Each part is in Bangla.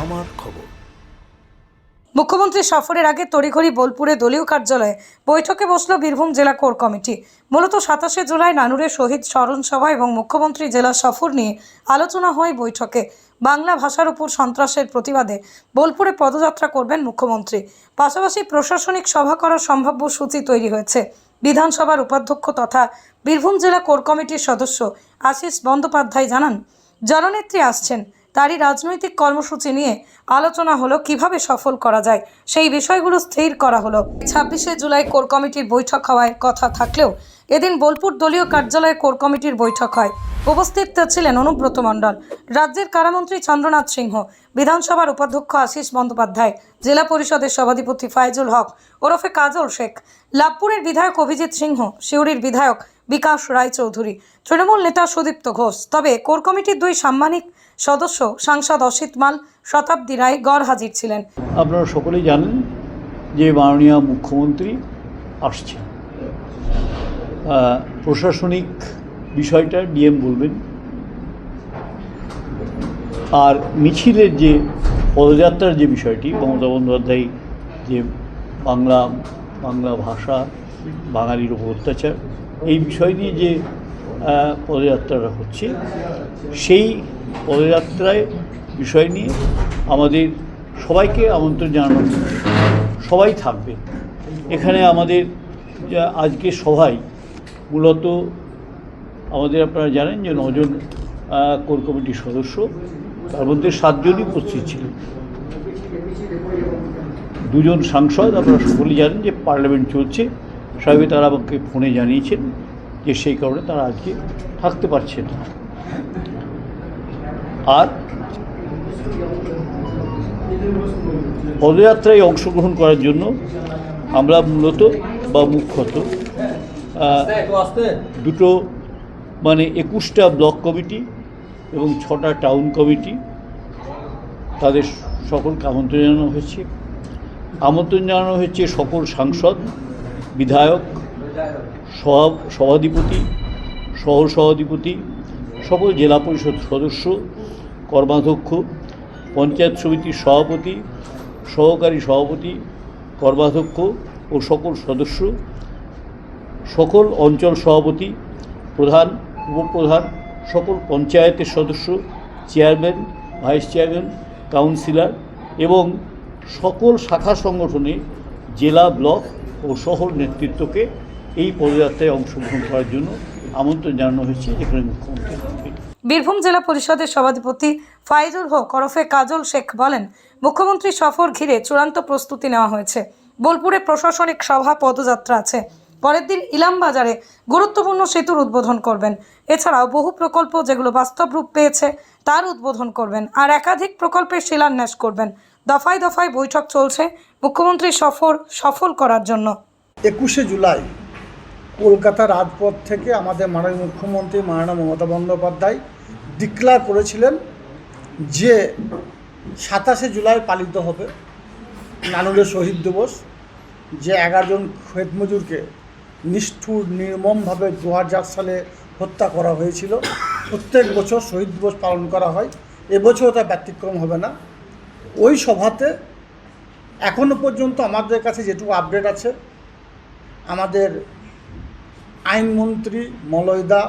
আমার খবর। মুখ্যমন্ত্রী সফরের আগে তড়িঘড়ি বোলপুরে দলীয় কার্যালয়ে বৈঠকে বসল বীরভূম জেলা কোর কমিটি। মূলত সাতাশে জুলাই নানুরে শহীদ স্মরণ সভা এবং মুখ্যমন্ত্রী জেলা সফর নিয়ে আলোচনা হয় বৈঠকে। বাংলা ভাষার উপর সন্ত্রাসের প্রতিবাদে বোলপুরে পদযাত্রা করবেন মুখ্যমন্ত্রী। পাশাপাশি প্রশাসনিক সভা করার সম্ভাব্য সূচি তৈরি হয়েছে। বিধানসভার উপাধ্যক্ষ তথা বীরভূম জেলা কোর কমিটির সদস্য আশিস বন্দ্যোপাধ্যায় জানান, জননেত্রী আসছেন। তারই রাজনৈতিক কর্মসূচি নিয়ে আলোচনা হলো, কীভাবে সফল করা যায়, সেই বিষয়গুলো স্থির করা হলো। ছাব্বিশে জুলাই কোর কমিটির বৈঠক হওয়ার কথা থাকলেও এদিন বোলপুর দলীয় কার্যালয়ে কোর কমিটির বৈঠক হয়। উপস্থিত ছিলেন অনুব্রত মণ্ডল, রাজ্যের কারামন্ত্রী চন্দ্রনাথ সিংহ, বিধানসভার উপাধ্যক্ষ আশিস বন্দ্যোপাধ্যায়, জেলা পরিষদের সভাধিপতি ফায়জুল হক, ওরফে কাজল শেখ, লাভপুরের বিধায়ক অভিজিৎ সিংহ, সিউড়ির বিধায়ক বিকাশ রায়চৌধুরী, তৃণমূল নেতা সুদীপ্ত ঘোষ। তবে কোর কমিটির দুই সাম্মানিক সদস্য সাংসদ অসিত মাল শতাব্দী রায় গড় হাজির ছিলেন। আপনারা সকলেই জানেন যে মাননীয় মুখ্যমন্ত্রী আসছেন। প্রশাসনিক বিষয়টা ডিএম বলবেন। আর মিছিলের যে পদযাত্রার যে বিষয়টি, মমতা বন্দ্যোপাধ্যায় যে বাংলা বাংলা ভাষা, বাঙালির উপর অত্যাচার, এই বিষয় নিয়ে যে পদযাত্রাটা হচ্ছে। সেই পদযাত্রায় বিষয় নিয়ে আমাদের সবাইকে আমন্ত্রণ জানানো সবাই থাকবে। এখানে আমাদের আজকে সভায় মূলত আমাদের আপনারা জানেন যে নজন কোর কমিটির সদস্য, তার মধ্যে সাতজনই উপস্থিত ছিলেন। দুজন সাংসদ, আপনারা সকলেই জানেন যে পার্লামেন্ট চলছে। স্বাভাবিক তারা আমাকে ফোনে জানিয়েছেন। যে সেই কারণে তারা আজকে থাকতে পারছে না। আর পদযাত্রায় অংশগ্রহণ করার জন্য আমরা মূলত বা মুখ্যত দুটো মানে একুশটা ব্লক কমিটি এবং ছটা টাউন কমিটি তাদের সকলকে আমন্ত্রণ জানানো হয়েছে। আমন্ত্রণ জানানো হয়েছে সকল সাংসদ, বিধায়ক সভা সভাধিপতি সহ সভাধিপতি, সকল জেলা পরিষদ সদস্য, কর্মাধ্যক্ষ, পঞ্চায়েত সমিতির সভাপতি, সহকারী সভাপতি, কর্মাধ্যক্ষ ও সকল সদস্য, সকল অঞ্চল সভাপতি, প্রধান, উপপ্রধান, সকল পঞ্চায়েতের সদস্য, চেয়ারম্যান, ভাইস চেয়ারম্যান, কাউন্সিলর এবং সকল শাখা সংগঠনে জেলা ব্লক ও শহর নেতৃত্বকে এই পদযাত্রায় অংশগ্রহণ করার জন্য আমন্ত্রণ জানানো হয়েছে যেখানে মুখ্যমন্ত্রী। বীরভূম জেলা পরিষদের সভাধিপতি ফাইজুল হক ওরফে কাজল শেখ বলেন মুখ্যমন্ত্রী সফর ঘিরে চূড়ান্ত প্রস্তুতি নেওয়া হয়েছে। বোলপুরে প্রশাসনিক সভা পদযাত্রা আছে। পরের দিন ইলাম বাজারে গুরুত্বপূর্ণ সেতুর উদ্বোধন করবেন। এছাড়াও বহু প্রকল্প যেগুলো বাস্তব রূপ পেয়েছে তার উদ্বোধন করবেন আর একাধিক প্রকল্পের শিলান্যাস করবেন। দফায় দফায় বৈঠক চলছে মুখ্যমন্ত্রী সফর সফল করার জন্য। একুশে জুলাই কলকাতা রাজপথ থেকে আমাদের মাননীয় মুখ্যমন্ত্রী মাননীয় মমতা বন্দ্যোপাধ্যায় ডিক্লার করেছিলেন যে সাতাশে জুলাই পালিত হবে নানুরের শহীদ দিবস, যে এগারো জন খেত মজুরকে নিষ্ঠুর, নির্মমভাবে দু হাজার সালে হত্যা করা হয়েছিল। প্রত্যেক বছর শহীদ দিবস পালন করা হয়। এবছরও তা ব্যতিক্রম হবে না। ওই সভাতে এখনও পর্যন্ত আমাদের কাছে যেটুকু আপডেট আছে, আমাদের আইনমন্ত্রী মলয়দা,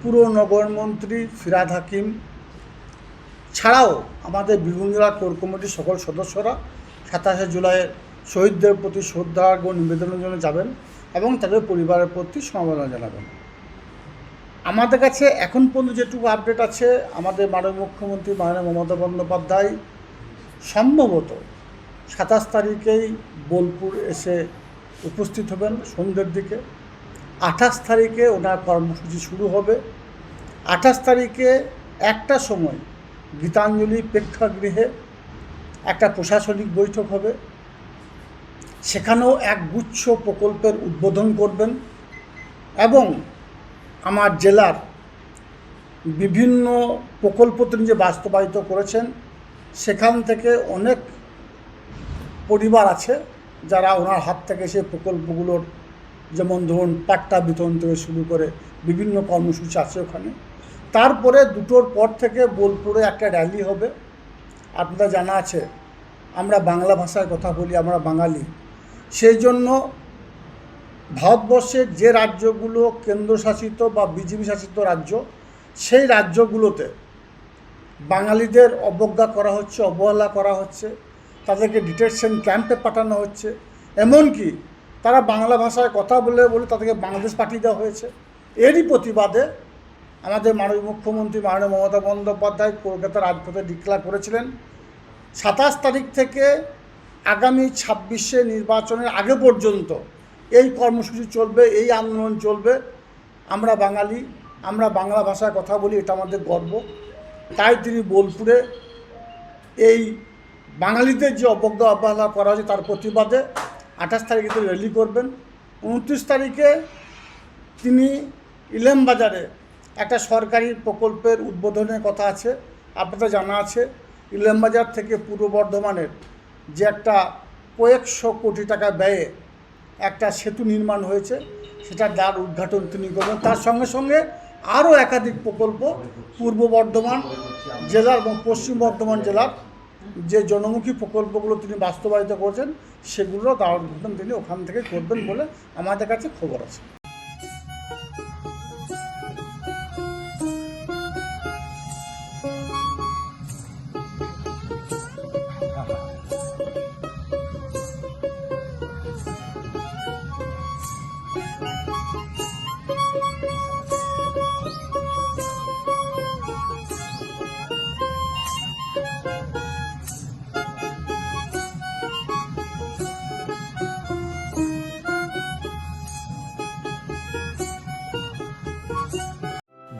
পুর নগর মন্ত্রী ফিরাদ হাকিম। ছাড়াও আমাদের বীরভূম জেলার কোর কমিটির সকল সদস্যরা সাতাশে জুলাইয়ের শহীদদের প্রতি শ্রদ্ধার্ঘ নিবেদনের জন্য যাবেন এবং তাদের পরিবারের প্রতি সমবেদনা জানাবেন। আমাদের কাছে এখন পর্যন্ত যেটুকু আপডেট আছে, আমাদের মাননীয় মুখ্যমন্ত্রী মাননীয় মমতা বন্দ্যোপাধ্যায় সম্ভবত সাতাশ তারিখেই বোলপুর এসে উপস্থিত হবেন সন্ধ্যের দিকে। আঠাশ তারিখে ওনার কর্মসূচি শুরু হবে। আঠাশ তারিখে একটা সময় গীতাঞ্জলি প্রেক্ষাগৃহে একটা প্রশাসনিক বৈঠক হবে। সেখানেও এক গুচ্ছ প্রকল্পের উদ্বোধন করবেন এবং আমার জেলার বিভিন্ন প্রকল্প তিনি যে বাস্তবায়িত করেছেন, সেখান থেকে অনেক পরিবার আছে যারা ওনার হাত থেকে সেই প্রকল্পগুলোর যেমন ধরুন পাট্টা বিতরণ থেকে শুরু করে বিভিন্ন কর্মসূচি আছে ওখানে। তারপরে দুটোর পর থেকে বোলপুরে একটা র্যালি হবে। আপনাদের জানা আছে, আমরা বাংলা ভাষায় কথা বলি, আমরা বাঙালি। সেই জন্য ভারতবর্ষের যে রাজ্যগুলো কেন্দ্রশাসিত বা বিজেপি শাসিত রাজ্য, সেই রাজ্যগুলোতে বাঙালিদের অবজ্ঞা করা হচ্ছে, অবহেলা করা হচ্ছে, তাদেরকে ডিটেকশন ক্যাম্পে পাঠানো হচ্ছে। এমনকি তারা বাংলা ভাষায় কথা বলে বলে তাদেরকে বাংলাদেশ পাঠিয়ে দেওয়া হয়েছে। এরই প্রতিবাদে আমাদের মাননীয় মুখ্যমন্ত্রী মাননীয় মমতা বন্দ্যোপাধ্যায় কলকাতা রাজপথে ডিক্লার করেছিলেন, সাতাশ তারিখ থেকে আগামী ছাব্বিশে নির্বাচনের আগে পর্যন্ত এই কর্মসূচি চলবে, এই আন্দোলন চলবে। আমরা বাঙালি, আমরা বাংলা ভাষায় কথা বলি, এটা আমাদের গর্ব। তাই তিনি বোলপুরে এই বাঙালিদের যে অবজ্ঞা অবহেলা করা হয়েছে তার প্রতিবাদে আঠাশ তারিখে র্যালি করবেন। উনত্রিশ তারিখে তিনি ইলেম বাজারে একটা সরকারি প্রকল্পের উদ্বোধনের কথা আছে, আপনাদের জানা আছে। ইলেম বাজার থেকে পূর্ব বর্ধমানের যে একটা কয়েকশো কোটি টাকা ব্যয়ে একটা সেতু নির্মাণ হয়েছে, সেটার দ্বার উদ্ঘাটন তিনি করবেন। তার সঙ্গে সঙ্গে আরও একাধিক প্রকল্প পূর্ব বর্ধমান জেলার এবং পশ্চিম বর্ধমান জেলার যে জনমুখী প্রকল্পগুলো তিনি বাস্তবায়িত করছেন সেগুলো দাওয়ার তিনি ওখান থেকে করবেন বলে আমাদের কাছে খবর আছে।